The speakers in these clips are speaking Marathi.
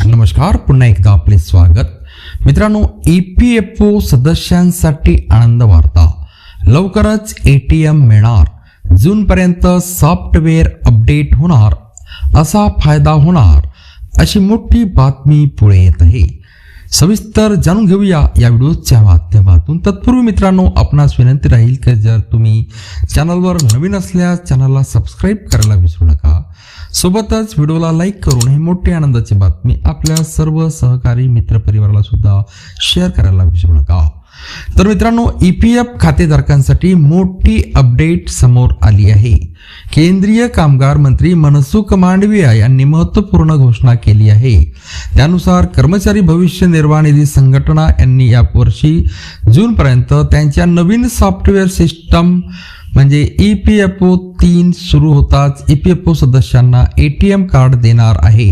नमस्कार पुन्हा एकदा आपले स्वागत. मित्रांनो ई पी एफ ओ सदस्यांसाठी आनंद वार्ता. लवकरच ए टी एम मिळणार. जूनपर्यंत सॉफ्टवेअर अपडेट होणार. असा फायदा होणार अशी मोठी बातमी पुढे येत आहे. सविस्तर जाणून घेऊया या व्हिडिओच्या माध्यमातून. तत्पूर्वी मित्रांनो आपणास विनंती राहील की जर तुम्ही चॅनलवर नवीन असल्यास चॅनलला सबस्क्राईब करायला विसरू नका. सोबतच व्हिडिओला लाईक करून ही मोठी आनंदाची बातमी आपल्या सर्व सहकारी मित्रपरिवाराला सुद्धा शेअर करायला विसरू नका. तर मित्रांनो ई पी एफ खातेधारकांसाठी मोठी अपडेट समोर आली आहे. केंद्रीय कामगार मंत्री मनसुख मांडविया यांनी महत्त्वपूर्ण घोषणा केली आहे. त्यानुसार कर्मचारी भविष्य निर्वाह निधी संघटना यांनी यावर्षी जूनपर्यंत त्यांच्या नवीन सॉफ्टवेअर सिस्टम म्हणजे ई पी एफ ओ तीन सुरू होताच ई पी एफ ओ सदस्यांना ए टी एम कार्ड देणार आहे.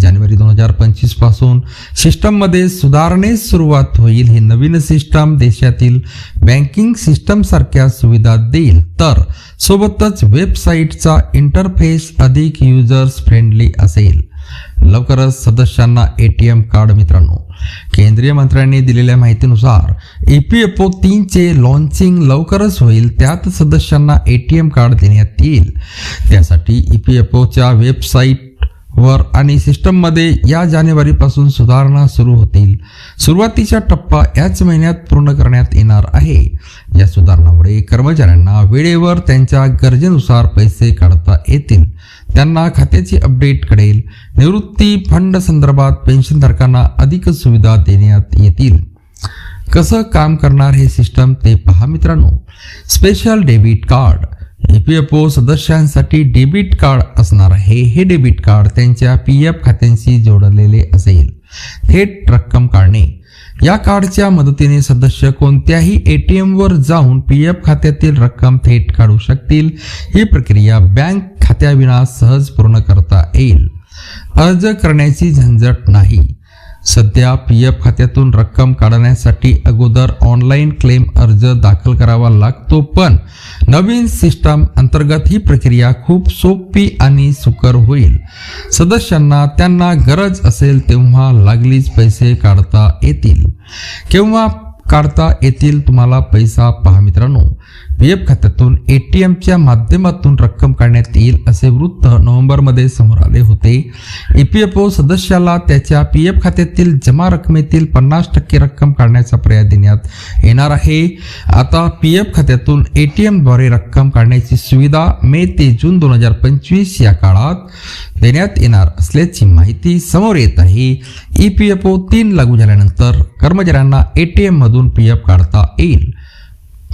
जानेवारी दोन हजार पंचवीसपासून सिस्टममध्ये सुधारणेस सुरुवात होईल. हे नवीन सिस्टम देशातील बँकिंग सिस्टम सारख्या सुविधा देईल. तर सोबतच वेबसाईटचा इंटरफेस अधिक युजर्स फ्रेंडली असेल. लवकरच सदस्यांना ए टी एम कार्ड मित्रांनो. केंद्रीय मंत्र्यांनी दिलेल्या माहितीनुसार ई पी एफ ओ तीनचे लॉन्चिंग लवकरच होईल त्यात सदस्यांना ए टी एम कार्ड देण्यात येईल. त्यासाठी ई पी एफ ओच्या वेबसाईट वर आणि सिस्टममध्ये या जानेवारीपासून सुधारणा सुरू होतील. सुरुवातीचा टप्पा याच महिन्यात पूर्ण करण्यात येणार आहे. या सुधारणामुळे कर्मचाऱ्यांना वेळेवर त्यांच्या गरजेनुसार पैसे काढता येतील. त्यांना खात्याची अपडेट कळेल. निवृत्ती फंड संदर्भात पेन्शनधारकांना अधिक सुविधा देण्यात येतील. कसं काम करणार हे सिस्टम ते पहा मित्रांनो. Special debit card E P F O सदस्यांसाठी डेबिट कार्ड असणार आहे. हे डेबिट कार्ड त्यांच्या पी एफ खात्यांशी जोडलेले असेल. थेट रक्कम काढणे. या कार्डच्या मदतीने सदस्य कोणत्याही ए टी एमवर जाऊन पी एफ खात्यातील रक्कम थेट काढू शकतील. ही प्रक्रिया बँक खात्याविना सहज पूर्ण करता येईल. अर्ज करण्याची झंझट नाही. सध्या पी एफ खात्यातून रक्कम काढण्यासाठी अगोदर ऑनलाईन क्लेम अर्ज दाखल करावा लागतो पण नवीन सिस्टम अंतर्गत ही प्रक्रिया खूप सोपी आणि सुकर होईल. सदस्यांना त्यांना गरज असेल तेव्हा लागलीच पैसे काढता येतील. केव्हा काढता येतील तुम्हाला पैसा पहा मित्रांनो. पी एफ खात्यातून ए टी एमच्या माध्यमातून रक्कम काढण्यात येईल असे वृत्त नोव्हेंबरमध्ये समोर आले होते. ई पी एफ ओ सदस्याला त्याच्या पी एफ खात्यातील जमा रकमेतील पन्नास टक्के रक्कम काढण्याचा पर्याय देण्यात येणार आहे. आता पी एफ खात्यातून ए टी एमद्वारे रक्कम काढण्याची सुविधा मे ते जून दोन हजार पंचवीस या काळात देण्यात येणार असल्याची माहिती समोर येत आहे. ई पी एफ ओ तीन लागू झाल्यानंतर कर्मचाऱ्यांना ए टी एममधून पी एफ काढता येईल.